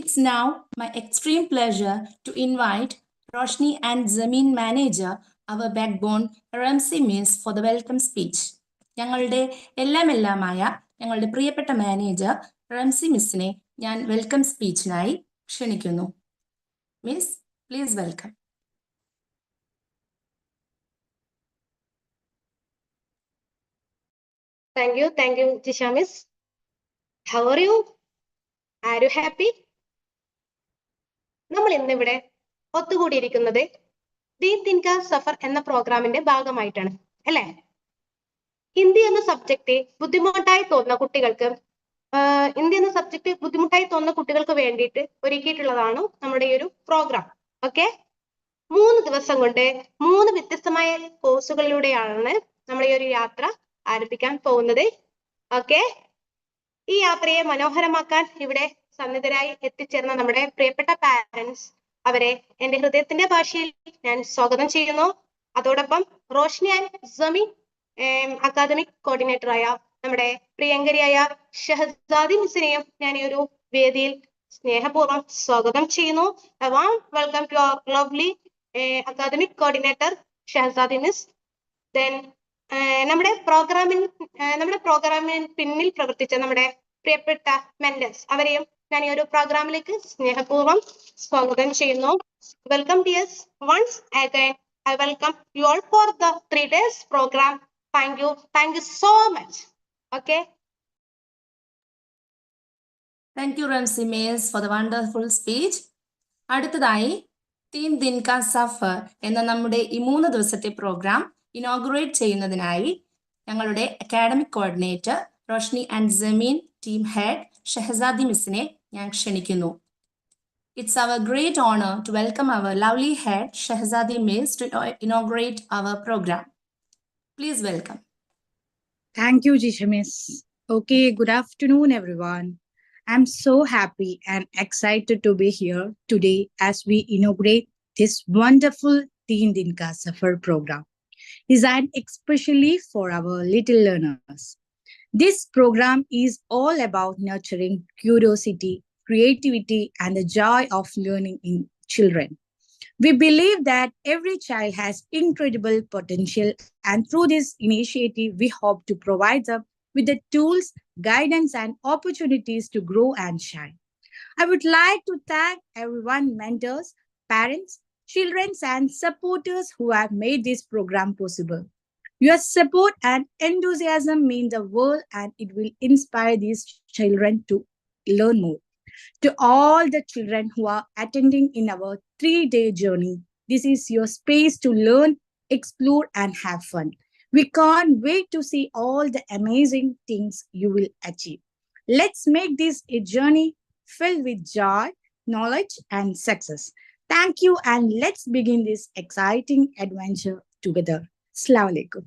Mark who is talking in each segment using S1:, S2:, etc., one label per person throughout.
S1: It's now my extreme pleasure to invite Roshni and Zameen manager, our backbone, Ramsey Miss for the welcome speech. ഞങ്ങളുടെ എല്ലാം എല്ലാമായ ഞങ്ങളുടെ പ്രിയപ്പെട്ട manager Ramsi മിസ്സിനെ ഞാൻ welcome സ്പീച്ചിനായി ക്ഷണിക്കുന്നു miss please welcome
S2: Thank you, thank you, Jisha Miss. How are you? Are you happy? നമ്മൾ ഇന്നിവിടെ ഒത്തുകൂടിയിരിക്കുന്നത് ദീൻ തിൻക സഫർ എന്ന പ്രോഗ്രാമിന്റെ ഭാഗമായിട്ടാണ് അല്ലെ? ഹിന്ദി എന്ന സബ്ജക്റ്റ് ബുദ്ധിമുട്ടായി തോന്നുന്ന കുട്ടികൾക്ക് ഹിന്ദി എന്ന സബ്ജക്റ്റ് ബുദ്ധിമുട്ടായി തോന്നുന്ന കുട്ടികൾക്ക് വേണ്ടിയിട്ട് ഒരുക്കിയിട്ടുള്ളതാണ് നമ്മുടെ ഈ ഒരു പ്രോഗ്രാം ഓക്കെ മൂന്ന് ദിവസം കൊണ്ട് മൂന്ന് വ്യത്യസ്തമായ കോഴ്സുകളിലൂടെയാണ് നമ്മൾ ഈ ഒരു യാത്ര ആരംഭിക്കാൻ പോകുന്നത് ഓക്കെ ഈ യാത്രയെ മനോഹരമാക്കാൻ ഇവിടെ സന്നിധരായി എത്തിച്ചേർന്ന നമ്മുടെ പ്രിയപ്പെട്ട പാരന്റ്സ് അവരെ എന്റെ ഹൃദയത്തിന്റെ ഭാഷയിൽ ഞാൻ സ്വാഗതം ചെയ്യുന്നു. അതോടൊപ്പം റോഷ്നി ആൻഡ് സമി അക്കാദമിക് കോർഡിനേറ്ററായ നമ്മുടെ പ്രിയങ്കരിയായ ഷഹസാദി മിസിനെയും ഞാൻ ഈ ഒരു വേദിയിൽ സ്നേഹപൂർവം സ്വാഗതം ചെയ്യുന്നു. Welcome to our lovely academic coordinator Shahzadi miss then നമ്മുടെ പ്രോഗ്രാമിൽ നമ്മുടെ പ്രോഗ്രാമിന് പിന്നിൽ പ്രവർത്തിച്ച നമ്മുടെ പ്രിയപ്പെട്ട മെന്റേഴ്സ് അവരെയും ഞാൻ ഈ ഒരു പ്രോഗ്രാമിലേക്ക് സ്നേഹപൂർവം സ്വാഗതം ചെയ്യുന്നു. Welcome dears once again I welcome you all for the three days programme thank you thank you so much okay
S1: thank you Ramsi miss for the wonderful speech അടുത്തതായി തീൻ ദിൻ കാ സഫർ എന്ന നമ്മുടെ ഈ മൂന്ന് ദിവസത്തെ പ്രോഗ്രാം ഇനോഗ്രേറ്റ് ചെയ്യുന്നതിനായി ഞങ്ങളുടെ academic coordinator Roshni and Jameen team head Shehzadi മിസ്സിനെ ഞാൻ ക്ഷണിക്കുന്നു it's our great honour to welcome our lovely head Shahzadi miss to inaugurate our program please welcome
S3: Thank you, Jisha Miss. Okay, good afternoon, everyone. I'm so happy and excited to be here today as we inaugurate this wonderful Teen Dinka Safar program, designed especially for our little learners. This program is all about nurturing curiosity, creativity, and the joy of learning in children. We believe that every child has incredible potential, and through this initiative, we hope to provide them with the tools, guidance, and opportunities to grow and shine. I would like to thank everyone mentors, parents, children, and supporters who have made this program possible. Your support and enthusiasm mean the world, and it will inspire these children to learn more to all the children who are attending in our three day journey. This is your space to learn, explore, and have fun. We can't wait to see all the amazing things you will achieve. Let's make this a journey filled with joy, knowledge, and success. Thank you, and let's begin this exciting adventure together. Assalamu alaikum.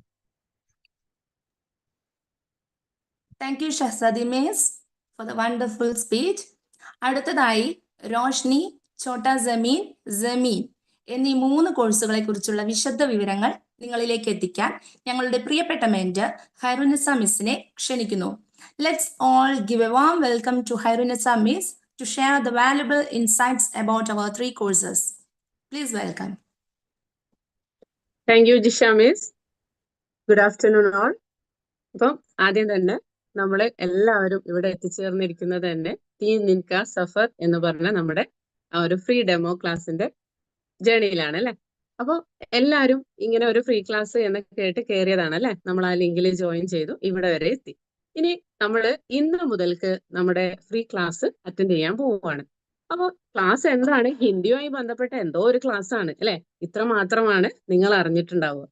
S1: Thank you, Shahzadi Mays, for the wonderful speech. അടുത്തതായി റോഷ്നി ഛോട്ട ജമീൻ ജമീൻ എന്നീ മൂന്ന് കോഴ്സുകളെ കുറിച്ചുള്ള വിശദ വിവരങ്ങൾ നിങ്ങളിലേക്ക് എത്തിക്കാൻ ഞങ്ങളുടെ പ്രിയപ്പെട്ട മെന്റർ ഹൈറുനസ മിസ്സിനെ ക്ഷണിക്കുന്നു. Let's all give a warm welcome to Hairunisa miss to share the valuable insights about our three courses please welcome
S4: thank you Jisha miss good afternoon all അപ്പം ആദ്യം തന്നെ നമ്മൾ എല്ലാവരും ഇവിടെ എത്തിച്ചേർന്നിരിക്കുന്നത് തന്നെ തീ നിൻക സഫർ എന്ന് പറഞ്ഞ നമ്മുടെ ആ ഒരു ഫ്രീ ഡെമോ ക്ലാസ്സിന്റെ ജേണിയിലാണ് അല്ലെ? അപ്പോൾ എല്ലാവരും ഇങ്ങനെ ഒരു ഫ്രീ ക്ലാസ് എന്ന് കേട്ട് കയറിയതാണ് അല്ലെ? നമ്മൾ ആ ലിങ്കിൽ ജോയിൻ ചെയ്തു ഇവിടെ വരെ എത്തി. ഇനി നമ്മൾ ഇന്ന് മുതൽക്ക് നമ്മുടെ ഫ്രീ ക്ലാസ് അറ്റൻഡ് ചെയ്യാൻ പോവുകയാണ് അപ്പോൾ ക്ലാസ് എന്താണ്? ഹിന്ദിയുമായി ബന്ധപ്പെട്ട എന്തോ ഒരു ക്ലാസ് ആണ് അല്ലെ? ഇത്ര മാത്രമാണ് നിങ്ങൾ അറിഞ്ഞിട്ടുണ്ടാവുക.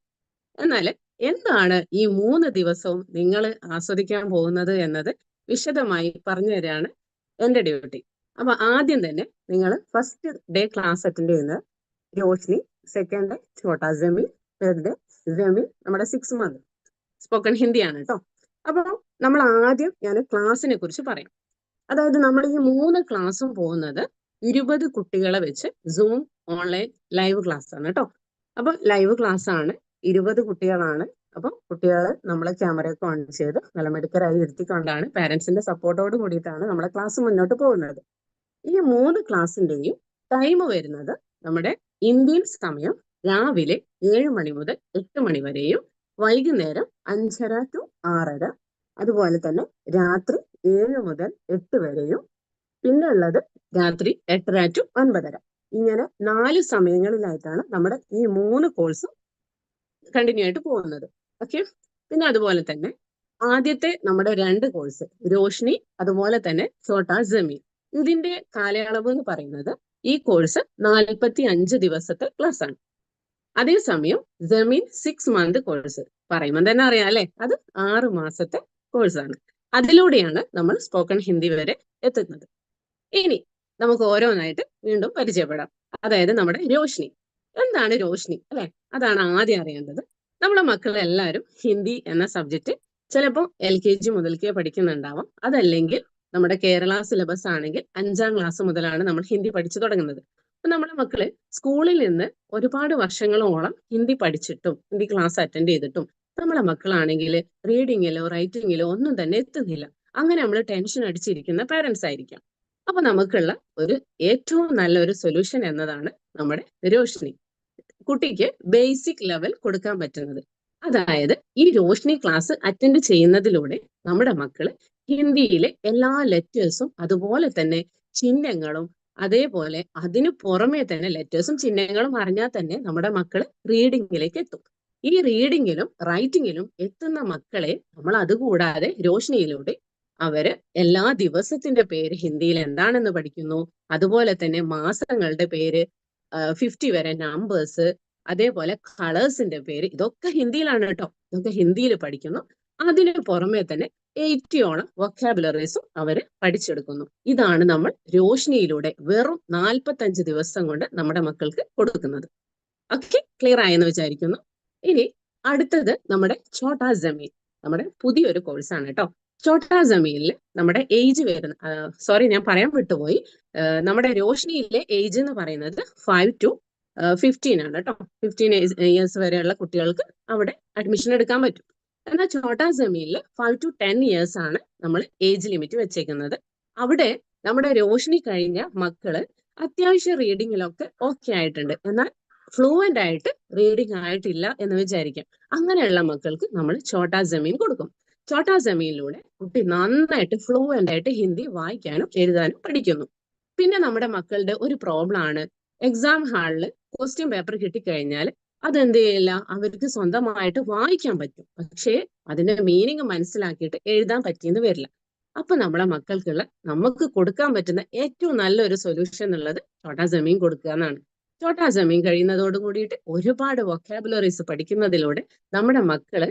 S4: എന്നാൽ എന്താണ് ഈ മൂന്ന് ദിവസവും നിങ്ങൾ ആസ്വദിക്കാൻ പോകുന്നത് എന്നത് വിശദമായി പറഞ്ഞു തരാണ് എന്റെ ഡ്യൂട്ടി. അപ്പൊ ആദ്യം തന്നെ നിങ്ങൾ ഫസ്റ്റ് ഡേ ക്ലാസ് അറ്റൻഡ് ചെയ്യുന്നത് Roshni second day Chhota Jameen third day Jameen നമ്മുടെ സിക്സ് മന്ത് സ്പോക്കൺ ഹിന്ദിയാണ് കേട്ടോ അപ്പോൾ നമ്മൾ ആദ്യം ഞാൻ ക്ലാസ്സിനെ കുറിച്ച് പറയാം. അതായത് നമ്മൾ ഈ മൂന്ന് ക്ലാസ്സും പോകുന്നത് ഇരുപത് കുട്ടികളെ വെച്ച് സൂം ഓൺലൈൻ ലൈവ് ക്ലാസ് ആണ് കേട്ടോ അപ്പൊ ലൈവ് ക്ലാസ് ആണ് ഇരുപത് കുട്ടികളാണ്. അപ്പം കുട്ടികളെ നമ്മളെ ക്യാമറയൊക്കെ ഓൺ ചെയ്ത് നല്ല മിടുക്കരായി ഇരുത്തിക്കൊണ്ടാണ് പാരന്റ്സിന്റെ സപ്പോർട്ടോട് കൂടിയിട്ടാണ് നമ്മളെ ക്ലാസ് മുന്നോട്ട് പോകുന്നത്. ഈ മൂന്ന് ക്ലാസ്സിന്റെയും ടൈം വരുന്നത് നമ്മുടെ ഇന്ത്യൻ സമയം രാവിലെ ഏഴ് മണി മുതൽ എട്ട് മണി വരെയും വൈകുന്നേരം അഞ്ചര ടു ആറര. അതുപോലെ തന്നെ രാത്രി ഏഴ് മുതൽ എട്ട് വരെയും. പിന്നെ ഉള്ളത് രാത്രി എട്ടര ടു ഒൻപതര. ഇങ്ങനെ നാല് സമയങ്ങളിലായിട്ടാണ് നമ്മുടെ ഈ മൂന്ന് കോഴ്സും കണ്ടിന്യൂ ആയിട്ട് പോകുന്നത്. ഓക്കെ പിന്നെ അതുപോലെ തന്നെ ആദ്യത്തെ നമ്മുടെ രണ്ട് കോഴ്സ് രോഷ്നി അതുപോലെ തന്നെ ഛോട്ടാ ജമീൻ ഇതിന്റെ കാലയളവ് എന്ന് പറയുന്നത് ഈ കോഴ്സ് നാൽപ്പത്തി അഞ്ച് ദിവസത്തെ ക്ലാസ് ആണ്. അതേസമയം ജമീൻ സിക്സ് മന്ത് കോഴ്സ് പറയുമ്പോൾ തന്നെ അറിയാം അല്ലെ? അത് ആറ് മാസത്തെ കോഴ്സ് ആണ്. അതിലൂടെയാണ് നമ്മൾ സ്പോക്കൺ ഹിന്ദി വരെ എത്തുന്നത്. ഇനി നമുക്ക് ഓരോന്നായിട്ട് വീണ്ടും പരിചയപ്പെടാം. അതായത് നമ്മുടെ രോഷ്നി. എന്താണ് രോഷ്നി? അല്ലെ? അതാണ് ആദ്യം അറിയേണ്ടത്. നമ്മളെ മക്കൾ എല്ലാവരും ഹിന്ദി എന്ന സബ്ജക്റ്റ് ചിലപ്പോൾ എൽ കെ ജി മുതൽക്കേ പഠിക്കുന്നുണ്ടാവാം. അതല്ലെങ്കിൽ നമ്മുടെ കേരള സിലബസ് ആണെങ്കിൽ അഞ്ചാം ക്ലാസ് മുതലാണ് നമ്മൾ ഹിന്ദി പഠിച്ചു തുടങ്ങുന്നത്. അപ്പൊ നമ്മുടെ മക്കൾ സ്കൂളിൽ നിന്ന് ഒരുപാട് വർഷങ്ങളോളം ഹിന്ദി പഠിച്ചിട്ടും ഹിന്ദി ക്ലാസ് അറ്റൻഡ് ചെയ്തിട്ടും നമ്മളെ മക്കളാണെങ്കിൽ റീഡിങ്ങിലോ റൈറ്റിങ്ങിലോ ഒന്നും തന്നെ എത്തുന്നില്ല. അങ്ങനെ നമ്മൾ ടെൻഷൻ അടിച്ചിരിക്കുന്ന പേരൻസ് ആയിരിക്കാം. അപ്പൊ നമുക്കുള്ള ഒരു ഏറ്റവും നല്ലൊരു സൊല്യൂഷൻ എന്നതാണ് നമ്മുടെ രോഷ്നി. കുട്ടിക്ക് ബേസിക് ലെവൽ കൊടുക്കാൻ പറ്റുന്നത്. അതായത് ഈ രോഷ്നി ക്ലാസ് അറ്റൻഡ് ചെയ്യുന്നതിലൂടെ നമ്മുടെ മക്കൾ ഹിന്ദിയിലെ എല്ലാ ലെറ്റേഴ്സും അതുപോലെ തന്നെ ചിഹ്നങ്ങളും അതേപോലെ അതിനു പുറമെ തന്നെ ലെറ്റേഴ്സും ചിഹ്നങ്ങളും അറിഞ്ഞാൽ തന്നെ നമ്മുടെ മക്കൾ റീഡിങ്ങിലേക്ക് എത്തും. ഈ റീഡിങ്ങിലും റൈറ്റിങ്ങിലും എത്തുന്ന മക്കളെ നമ്മൾ അതുകൂടാതെ രോഷ്നിയിലൂടെ അവർ എല്ലാ ദിവസത്തിന്റെ പേര് ഹിന്ദിയിൽ എന്താണെന്ന് പഠിക്കുന്നു അതുപോലെ തന്നെ മാസങ്ങളുടെ പേര് ഫിഫ്റ്റി വരെ നമ്പേഴ്സ് അതേപോലെ കളേഴ്സിന്റെ പേര് ഇതൊക്കെ ഹിന്ദിയിലാണ് കേട്ടോ ഇതൊക്കെ ഹിന്ദിയിൽ പഠിക്കുന്നു. അതിന് പുറമെ തന്നെ എയ്റ്റിയോളം വൊക്കാബുലറീസും അവർ പഠിച്ചെടുക്കുന്നു. ഇതാണ് നമ്മൾ രോഷ്നിയിലൂടെ വെറും നാൽപ്പത്തഞ്ച് ദിവസം കൊണ്ട് നമ്മുടെ മക്കൾക്ക് കൊടുക്കുന്നത്. ഓക്കെ ക്ലിയർ ആയെന്ന് വിചാരിക്കുന്നു. ഇനി അടുത്തത് നമ്മുടെ ഛോട്ടാ ജമീൻ നമ്മുടെ പുതിയൊരു കോഴ്സാണ് കേട്ടോ ഛോട്ടാ ജമീനിൽ നമ്മുടെ ഏജ് വരുന്ന സോറി ഞാൻ പറയാൻ വിട്ടുപോയി. നമ്മുടെ രോഷ്നിയിലെ ഏജ് എന്ന് പറയുന്നത് ഫൈവ് ടു ഫിഫ്റ്റീൻ ആണ് കേട്ടോ. ഫിഫ്റ്റീൻ ഇയേഴ്സ് വരെയുള്ള കുട്ടികൾക്ക് അവിടെ അഡ്മിഷൻ എടുക്കാൻ പറ്റും. എന്നാൽ ചോട്ടാ ജമീനിൽ ഫൈവ് ടു ടെൻ ഇയേഴ്സ് ആണ് നമ്മൾ ഏജ് ലിമിറ്റ് വെച്ചേക്കുന്നത്. അവിടെ നമ്മുടെ രോഷിനി കഴിഞ്ഞ മക്കൾ അത്യാവശ്യം റീഡിങ്ങിലൊക്കെ ഓക്കെ ആയിട്ടുണ്ട്. എന്നാൽ ഫ്ലുവന്റ് ആയിട്ട് റീഡിങ് ആയിട്ടില്ല എന്ന് വിചാരിക്കാം. അങ്ങനെയുള്ള മക്കൾക്ക് നമ്മൾ ചോട്ടാ ജമീൻ കൊടുക്കും. ഛോട്ടാ ജമീനിലൂടെ കുട്ടി നന്നായിട്ട് ഫ്ലുവന്റ് ആയിട്ട് ഹിന്ദി വായിക്കാനും എഴുതാനും പഠിക്കുന്നു. പിന്നെ നമ്മുടെ മക്കളുടെ ഒരു പ്രോബ്ലം ആണ്. എക്സാം ഹാളിൽ ക്വസ്റ്റ്യൻ പേപ്പർ കിട്ടിക്കഴിഞ്ഞാൽ അതെന്ത് ചെയ്യില്ല? അവർക്ക് സ്വന്തമായിട്ട് വായിക്കാൻ പറ്റും. പക്ഷേ അതിന്റെ മീനിങ് മനസ്സിലാക്കിയിട്ട് എഴുതാൻ പറ്റിയെന്ന് വരില്ല. അപ്പൊ നമ്മളെ മക്കൾക്കുള്ള നമുക്ക് കൊടുക്കാൻ പറ്റുന്ന ഏറ്റവും നല്ലൊരു സൊല്യൂഷൻ എന്നുള്ളത് ചോട്ടാ ജമീൻ കൊടുക്കുക എന്നാണ്. ചോട്ടാ ജമീൻ കഴിയുന്നതോട് കൂടിയിട്ട് ഒരുപാട് വൊക്കാബുലറീസ് പഠിക്കുന്നതിലൂടെ നമ്മുടെ മക്കൾ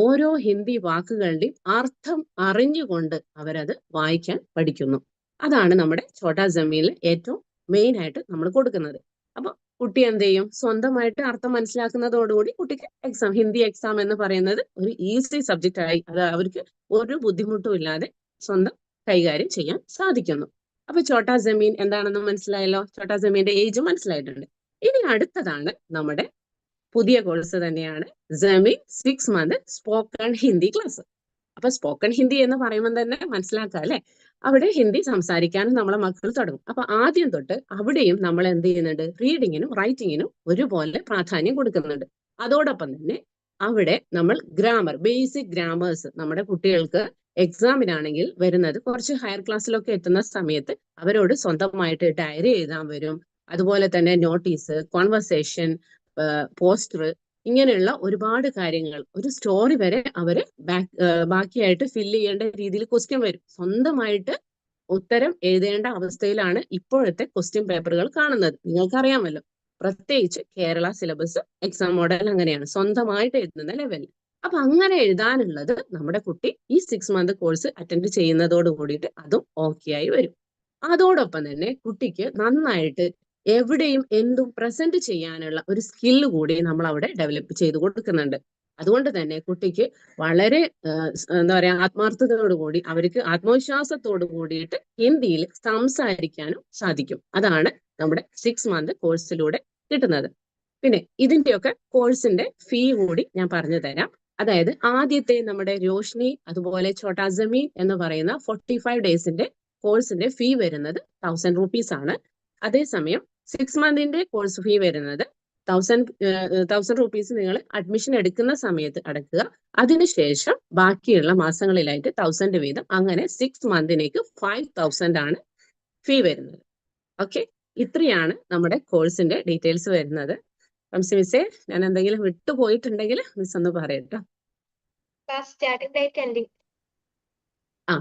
S4: ഓരോ ഹിന്ദി വാക്കുകളുടെയും അർത്ഥം അറിഞ്ഞുകൊണ്ട് അവരത് വായിക്കാൻ പഠിക്കുന്നു. അതാണ് നമ്മുടെ ചോട്ടാ ജമീനിൽ ഏറ്റവും മെയിൻ ആയിട്ട് നമ്മൾ കൊടുക്കുന്നത്. അപ്പൊ കുട്ടി എന്ത് ചെയ്യും? സ്വന്തമായിട്ട് അർത്ഥം മനസ്സിലാക്കുന്നതോടുകൂടി കുട്ടിക്ക് എക്സാം ഹിന്ദി എക്സാം എന്ന് പറയുന്നത് ഒരു ഈസി സബ്ജക്റ്റ് ആയി അത് അവർക്ക് ഒരു ബുദ്ധിമുട്ടും ഇല്ലാതെ സ്വന്തം കൈകാര്യം ചെയ്യാൻ സാധിക്കുന്നു. അപ്പൊ ചോട്ടാ ജമീൻ എന്താണെന്ന് മനസ്സിലായല്ലോ? ചോട്ടാ ജമീന്റെ ഏജ് മനസ്സിലായിട്ടുണ്ട്. ഇനി അടുത്തതാണ് നമ്മുടെ പുതിയ കോഴ്സ് തന്നെയാണ് Jameen six month spoken Hindi class അപ്പൊ സ്പോക്കൺ ഹിന്ദി എന്ന് പറയുമ്പോൾ തന്നെ മനസ്സിലാക്കാം അല്ലെ? അവിടെ ഹിന്ദി സംസാരിക്കാനും നമ്മളെ മക്കൾ തുടങ്ങും. അപ്പൊ ആദ്യം തൊട്ട് അവിടെയും നമ്മൾ എന്ത് ചെയ്യുന്നുണ്ട്? റീഡിങ്ങിനും റൈറ്റിങ്ങിനും ഒരുപോലെ പ്രാധാന്യം കൊടുക്കുന്നുണ്ട്. അതോടൊപ്പം തന്നെ അവിടെ നമ്മൾ ഗ്രാമർ ബേസിക് ഗ്രാമേഴ്സ് നമ്മുടെ കുട്ടികൾക്ക് എക്സാമിനാണെങ്കിൽ വരുന്നത് കുറച്ച് ഹയർ ക്ലാസ്സിലൊക്കെ എത്തുന്ന സമയത്ത് അവരോട് സ്വന്തമായിട്ട് ഡയറി എഴുതാൻ വരും. അതുപോലെ തന്നെ നോട്ടീസ് കോൺവെർസേഷൻ പോസ്റ്റർ ഇങ്ങനെയുള്ള ഒരുപാട് കാര്യങ്ങൾ. ഒരു സ്റ്റോറി വരെ അവർ ബാക്കിയായിട്ട് ഫില്ല് ചെയ്യേണ്ട രീതിയിൽ ക്വസ്റ്റ്യൻ വരും. സ്വന്തമായിട്ട് ഉത്തരം എഴുതേണ്ട അവസ്ഥയിലാണ് ഇപ്പോഴത്തെ ക്വസ്റ്റ്യൻ പേപ്പറുകൾ കാണുന്നത്. നിങ്ങൾക്കറിയാമല്ലോ പ്രത്യേകിച്ച് കേരള സിലബസ് എക്സാം മോഡൽ അങ്ങനെയാണ്. സ്വന്തമായിട്ട് എഴുതുന്ന ലെവലിൽ അപ്പൊ അങ്ങനെ എഴുതാനുള്ളത് നമ്മുടെ കുട്ടി ഈ സിക്സ് മന്ത് കോഴ്സ് അറ്റൻഡ് ചെയ്യുന്നതോട് കൂടിയിട്ട് അതും ഓക്കെ ആയി വരും. അതോടൊപ്പം തന്നെ കുട്ടിക്ക് നന്നായിട്ട് എവിടെയും എന്തും പ്രസന്റ് ചെയ്യാനുള്ള ഒരു സ്കില്ല് കൂടി നമ്മൾ അവിടെ ഡെവലപ്പ് ചെയ്ത് കൊടുക്കുന്നുണ്ട്. അതുകൊണ്ട് തന്നെ കുട്ടിക്ക് വളരെ എന്താ പറയാ ആത്മാർത്ഥതയോടുകൂടി അവർക്ക് ആത്മവിശ്വാസത്തോട് കൂടിയിട്ട് ഹിന്ദിയിൽ സംസാരിക്കാനും സാധിക്കും. അതാണ് നമ്മുടെ സിക്സ് മന്ത് കോഴ്സിലൂടെ കിട്ടുന്നത്. പിന്നെ ഇതിന്റെയൊക്കെ കോഴ്സിന്റെ ഫീ കൂടി ഞാൻ പറഞ്ഞു തരാം. അതായത് ആദ്യത്തെ നമ്മുടെ രോഷ്നി അതുപോലെ ഛോട്ടാ ജമീൻ എന്ന് പറയുന്ന ഫോർട്ടി ഫൈവ് ഡേയ്സിന്റെ കോഴ്സിന്റെ ഫീ വരുന്നത് തൗസൻഡ് റുപ്പീസ് ആണ്. അതേസമയം സിക്സ് മന്തിന്റെ കോഴ്സ് ഫീ വരുന്നത് തൗസൻഡ് തൗസൻഡ് റുപ്പീസ് നിങ്ങൾ അഡ്മിഷൻ എടുക്കുന്ന സമയത്ത് അടക്കുക. അതിനുശേഷം ബാക്കിയുള്ള മാസങ്ങളിലായിട്ട് തൗസൻഡ് വീതം അങ്ങനെ സിക്സ് മന്തിനേക്ക് ഫൈവ് തൗസൻഡ് ആണ് ഫീ വരുന്നത്. ഓക്കെ ഇത്രയാണ് നമ്മുടെ കോഴ്സിന്റെ ഡീറ്റെയിൽസ് വരുന്നത്. റംസി മിസ്സേ ഞാൻ എന്തെങ്കിലും വിട്ടുപോയിട്ടുണ്ടെങ്കിൽ മിസ് ഒന്ന് പറയട്ടോ
S2: ആ.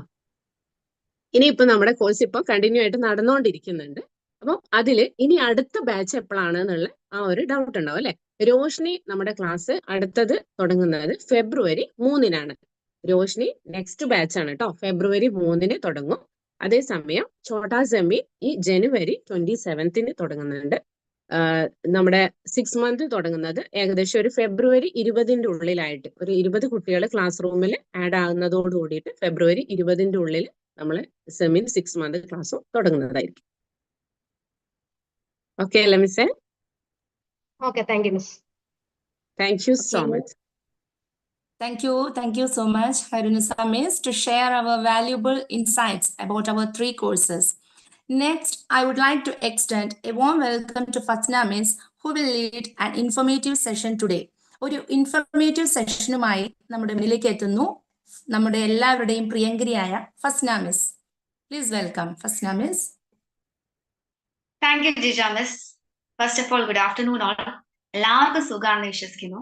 S4: ഇനിയിപ്പോ നമ്മുടെ കോഴ്സ് ഇപ്പൊ കണ്ടിന്യൂ ആയിട്ട് നടന്നുകൊണ്ടിരിക്കുന്നുണ്ട് അപ്പം അതിൽ ഇനി അടുത്ത ബാച്ച് എപ്പോഴാണ് എന്നുള്ള ആ ഒരു ഡൗട്ട് ഉണ്ടാവും അല്ലെ? രോഷ്നി നമ്മുടെ ക്ലാസ് അടുത്തത് തുടങ്ങുന്നത് ഫെബ്രുവരി മൂന്നിനാണ്. രോഷ്നി നെക്സ്റ്റ് ബാച്ച് ആണ് കേട്ടോ ഫെബ്രുവരി മൂന്നിന് തുടങ്ങും. അതേസമയം ഛോട്ടാ സെമി ഈ ജനുവരി ട്വന്റി സെവൻത്തിന് തുടങ്ങുന്നുണ്ട്. നമ്മുടെ സിക്സ് മന്ത് തുടങ്ങുന്നത് ഏകദേശം ഒരു ഫെബ്രുവരി ഇരുപതിന്റെ ഉള്ളിലായിട്ട്. ഒരു ഇരുപത് കുട്ടികൾ ക്ലാസ് റൂമിൽ ആഡ് ആകുന്നതോടുകൂടിയിട്ട് ഫെബ്രുവരി ഇരുപതിന്റെ ഉള്ളിൽ നമ്മൾ സെമിൻ സിക്സ് മന്ത് ക്ലാസ്സും തുടങ്ങുന്നതായിരിക്കും. ഓക്കെ അല്ലേ മിസ്സേ
S2: okay thank you miss
S4: thank you so
S1: Okay.
S4: Much
S1: Thank you. Thank you so much, Harunisa Miss, to share our valuable insights about our three courses. Next, I would like to extend a warm welcome to Fatna Miss, who will lead an informative session today. ഒരു informative സെഷനുമായി നമ്മുടെ മുന്നിലേക്ക് എത്തുന്നു നമ്മുടെ എല്ലാവരുടെയും പ്രിയങ്കരിയായ Fasna miss please welcome Fasna miss
S5: thank you Jija miss first of all good afternoon all എല്ലാവർക്കും സുഖമാണെന്ന് വിശ്വസിക്കുന്നു.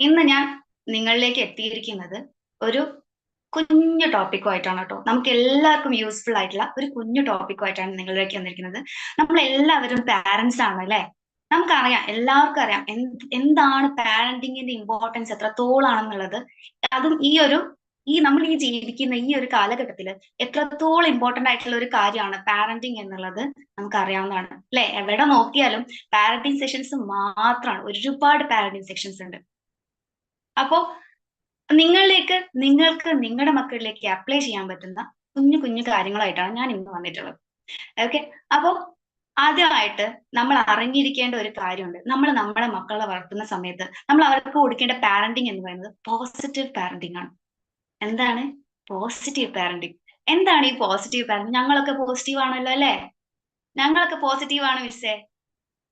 S5: ഇന്ന് ഞാൻ നിങ്ങളിലേക്ക് എത്തിയിരിക്കുന്നത് ഒരു കുഞ്ഞു ടോപ്പിക്കുമായിട്ടാണ് കേട്ടോ. നമുക്ക് എല്ലാവർക്കും യൂസ്ഫുൾ ആയിട്ടുള്ള ഒരു കുഞ്ഞു ടോപ്പിക്കുമായിട്ടാണ് നിങ്ങളിലേക്ക് വന്നിരിക്കുന്നത്. നമ്മൾ എല്ലാവരും പാരന്റ്സ് ആണ് അല്ലെ? നമുക്കറിയാം എല്ലാവർക്കും അറിയാം എന്ത് എന്താണ് പാരന്റിങ്ങിന്റെ ഇമ്പോർട്ടൻസ് എത്രത്തോളാണെന്നുള്ളത്. അതും ഈ ഒരു ഈ നമ്മൾ ഈ ജീവിക്കുന്ന ഈ ഒരു കാലഘട്ടത്തിൽ എത്രത്തോളം ഇമ്പോർട്ടന്റ് ആയിട്ടുള്ള ഒരു കാര്യമാണ് പാരന്റിങ് എന്നുള്ളത് നമുക്ക് അറിയാവുന്നതാണ് അല്ലെ? എവിടെ നോക്കിയാലും പാരന്റിങ് സെഷൻസ് മാത്രമാണ്. ഒരുപാട് പാരന്റിങ് സെഷൻസ് ഉണ്ട്. അപ്പോ നിങ്ങളിലേക്ക് നിങ്ങൾക്ക് നിങ്ങളുടെ മക്കളിലേക്ക് അപ്ലൈ ചെയ്യാൻ പറ്റുന്ന കുഞ്ഞു കുഞ്ഞു കാര്യങ്ങളായിട്ടാണ് ഞാൻ ഇന്ന് വന്നിട്ടുള്ളത്. ഓക്കെ അപ്പോ ആദ്യമായിട്ട് നമ്മൾ അറിഞ്ഞിരിക്കേണ്ട ഒരു കാര്യമുണ്ട്. നമ്മൾ നമ്മുടെ മക്കളെ വളർത്തുന്ന സമയത്ത് നമ്മൾ അവർക്ക് കൊടുക്കേണ്ട പാരന്റിങ് എന്ന് പറയുന്നത് പോസിറ്റീവ് പാരന്റിങ് ആണ്. എന്താണ്? പോസിറ്റീവ് പാരന്റിങ് എന്താണ് ഈ പോസിറ്റീവ് പാരന്റിങ് ഞങ്ങളൊക്കെ പോസിറ്റീവ് ആണല്ലോ അല്ലെ? ഞങ്ങളൊക്കെ പോസിറ്റീവ് ആണ് മിസ്സേ.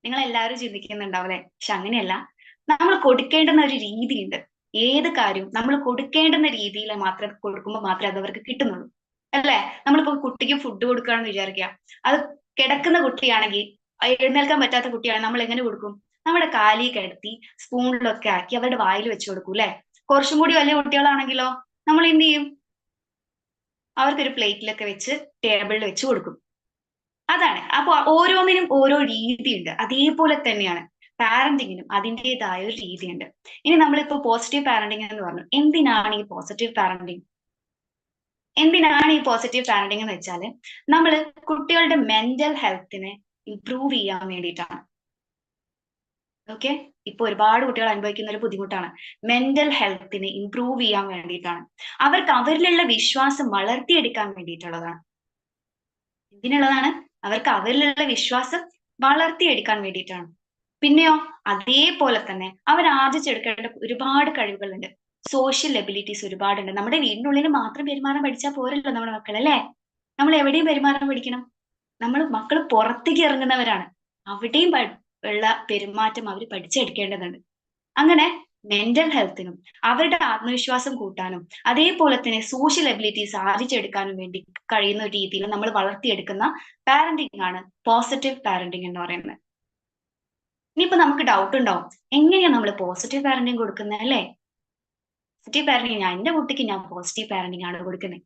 S5: നിങ്ങൾ എല്ലാവരും ചിന്തിക്കുന്നുണ്ടാവും അല്ലെ പക്ഷെ അങ്ങനെയല്ല. നമ്മൾ കൊടുക്കേണ്ടുന്ന ഒരു രീതിയുണ്ട്. ഏത് കാര്യവും നമ്മൾ കൊടുക്കേണ്ടുന്ന രീതിയിൽ മാത്രം കൊടുക്കുമ്പോൾ മാത്രമേ അത് അവർക്ക് കിട്ടുന്നുള്ളൂ. അല്ലേ? നമ്മളിപ്പോ കുട്ടിക്ക് ഫുഡ് കൊടുക്കുകയാണെന്ന് വിചാരിക്കുക. അത് കിടക്കുന്ന കുട്ടിയാണെങ്കിൽ എഴുന്നേൽക്കാൻ പറ്റാത്ത കുട്ടിയാണെങ്കിൽ നമ്മൾ എങ്ങനെ കൊടുക്കും? നമ്മുടെ കാലി കിടത്തി സ്പൂണിലൊക്കെ ആക്കി അവരുടെ വായിൽ വെച്ച് കൊടുക്കും അല്ലെ? കുറച്ചും കൂടി വലിയ കുട്ടികളാണെങ്കിലോ? നമ്മൾ എന്ത് ചെയ്യും? അവർക്കൊരു പ്ലേറ്റിലൊക്കെ വെച്ച് ടേബിളിൽ വെച്ച് കൊടുക്കും. അതാണ്. അപ്പൊ ഓരോന്നിനും ഓരോ രീതിയുണ്ട്. അതേപോലെ തന്നെയാണ് പാരന്റിങ്ങിനും അതിന്റെതായ ഒരു രീതിയുണ്ട്. ഇനി നമ്മളിപ്പോ പോസിറ്റീവ് പാരന്റിങ് എന്ന് പറഞ്ഞു. എന്തിനാണ് ഈ പോസിറ്റീവ് പാരന്റിങ് എന്തിനാണ് ഈ പോസിറ്റീവ് പാരന്റിങ് എന്ന് വെച്ചാൽ നമ്മൾ കുട്ടികളുടെ മെന്റൽ ഹെൽത്തിനെ ഇംപ്രൂവ് ചെയ്യാൻ വേണ്ടിയിട്ടാണ്. ഓക്കെ ഇപ്പൊ ഒരുപാട് കുട്ടികൾ അനുഭവിക്കുന്ന ഒരു ബുദ്ധിമുട്ടാണ്. മെന്റൽ ഹെൽത്തിനെ ഇംപ്രൂവ് ചെയ്യാൻ വേണ്ടിയിട്ടാണ്. അവർക്ക് അവരിലുള്ള വിശ്വാസം വളർത്തിയെടുക്കാൻ വേണ്ടിയിട്ടുള്ളതാണ്. എന്തിനുള്ളതാണ്? അവർക്ക് അവരിലുള്ള വിശ്വാസം വളർത്തിയെടുക്കാൻ വേണ്ടിയിട്ടാണ്. പിന്നെയോ അതേപോലെ തന്നെ അവർ ആർജിച്ചെടുക്കേണ്ട ഒരുപാട് കഴിവുകളുണ്ട്. സോഷ്യൽ എബിലിറ്റീസ് ഒരുപാടുണ്ട്. നമ്മുടെ വീടിനുള്ളിൽ മാത്രം പെരുമാറാൻ പഠിച്ചാൽ പോരല്ലോ നമ്മുടെ മക്കൾ അല്ലേ? നമ്മൾ എവിടെയും പെരുമാറാൻ പഠിക്കണം. നമ്മൾ മക്കൾ പുറത്തേക്ക് ഇറങ്ങുന്നവരാണ്. അവിടെയും ഉള്ള പെരുമാറ്റം അവർ പഠിച്ചെടുക്കേണ്ടതുണ്ട്. അങ്ങനെ മെന്റൽ ഹെൽത്തിനും അവരുടെ ആത്മവിശ്വാസം കൂട്ടാനും അതേപോലെ തന്നെ സോഷ്യൽ എബിലിറ്റീസ് ആർജിച്ചെടുക്കാനും വേണ്ടി കഴിയുന്ന രീതിയിൽ നമ്മൾ വളർത്തിയെടുക്കുന്ന പാരന്റിങ് ആണ് പോസിറ്റീവ് പാരന്റിങ് എന്ന് പറയുന്നത്. ഇനിയിപ്പോ നമുക്ക് ഡൗട്ട് ഉണ്ടാവും. എങ്ങനെയാണ് നമ്മൾ പോസിറ്റീവ് പാരന്റിങ് കൊടുക്കുന്നത് അല്ലേ? പോസിറ്റീവ് പാരന്റിങ് ഞാൻ എന്റെ കുട്ടിക്ക് ഞാൻ പോസിറ്റീവ് പാരന്റിങ് ആണ് കൊടുക്കുന്നത്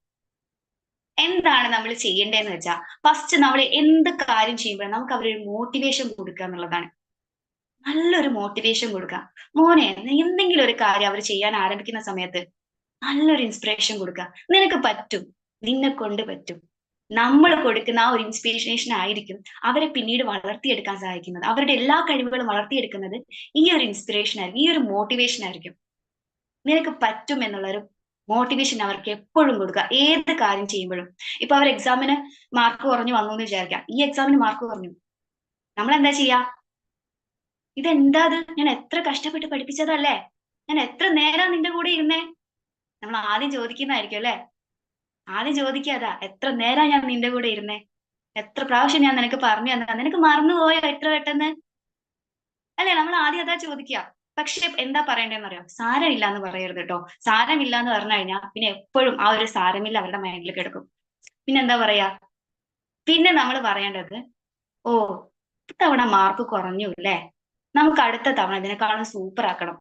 S5: എന്താണ് നമ്മൾ ചെയ്യേണ്ടതെന്ന് വെച്ചാൽ ഫസ്റ്റ് നമ്മൾ എന്ത് കാര്യം ചെയ്യുമ്പോഴും നമുക്ക് അവരൊരു മോട്ടിവേഷൻ കൊടുക്കുക എന്നുള്ളതാണ്. നല്ലൊരു മോട്ടിവേഷൻ കൊടുക്കുക. മോനെ എന്തെങ്കിലും ഒരു കാര്യം അവർ ചെയ്യാൻ ആരംഭിക്കുന്ന സമയത്ത് നല്ലൊരു ഇൻസ്പിറേഷൻ കൊടുക്കുക. നിനക്ക് പറ്റും. നിന്നെ കൊണ്ട് പറ്റും. നമ്മൾ കൊടുക്കുന്ന ആ ഒരു ഇൻസ്പിറേഷൻ ആയിരിക്കും അവരെ പിന്നീട് വളർത്തിയെടുക്കാൻ സഹായിക്കുന്നത്. അവരുടെ എല്ലാ കഴിവുകളും വളർത്തിയെടുക്കുന്നത് ഈ ഒരു ഇൻസ്പിറേഷൻ ആയിരിക്കും ഈ ഒരു മോട്ടിവേഷൻ ആയിരിക്കും. നിനക്ക് പറ്റും എന്നുള്ള ഒരു മോട്ടിവേഷൻ അവർക്ക് എപ്പോഴും കൊടുക്കുക. ഏത് കാര്യം ചെയ്യുമ്പോഴും. ഇപ്പൊ അവർ എക്സാമിന് മാർക്ക് കുറഞ്ഞു വന്നു എന്ന് വിചാരിക്കാം. ഈ എക്സാമിന് മാർക്ക് കുറഞ്ഞു. നമ്മൾ എന്താ ചെയ്യാ? ഇതെന്താ അത്? ഞാൻ എത്ര കഷ്ടപ്പെട്ട് പഠിപ്പിച്ചതല്ലേ? ഞാൻ എത്ര നേരം നിന്റെ കൂടെ ഇരുന്നേ? നമ്മൾ ആദ്യം ചോദിക്കുന്നതായിരിക്കും അല്ലെ? ആദ്യം ചോദിക്കാതാ എത്ര നേരം ഞാൻ നിന്റെ കൂടെ ഇരുന്നേ? എത്ര പ്രാവശ്യം ഞാൻ നിനക്ക് പറഞ്ഞു തന്നാ? നിനക്ക് മറന്നുപോയോ എത്ര പെട്ടെന്ന്? അല്ലെ? നമ്മൾ ആദ്യം അതാ ചോദിക്കുക. പക്ഷെ എന്താ പറയണ്ടെന്ന് അറിയാം സാരമില്ല എന്ന് പറയരുത് കേട്ടോ സാരമില്ല എന്ന് പറഞ്ഞു കഴിഞ്ഞാൽ പിന്നെ എപ്പോഴും ആ ഒരു സാരമില്ല അവരുടെ മൈൻഡിൽ കിടക്കും. പിന്നെ എന്താ പറയാ? പിന്നെ നമ്മൾ പറയേണ്ടത് ഓ ഇത്തവണ മാർക്ക് കുറഞ്ഞു അല്ലേ നമുക്ക് അടുത്ത തവണ ഇതിനെക്കാളും സൂപ്പർ ആക്കണം.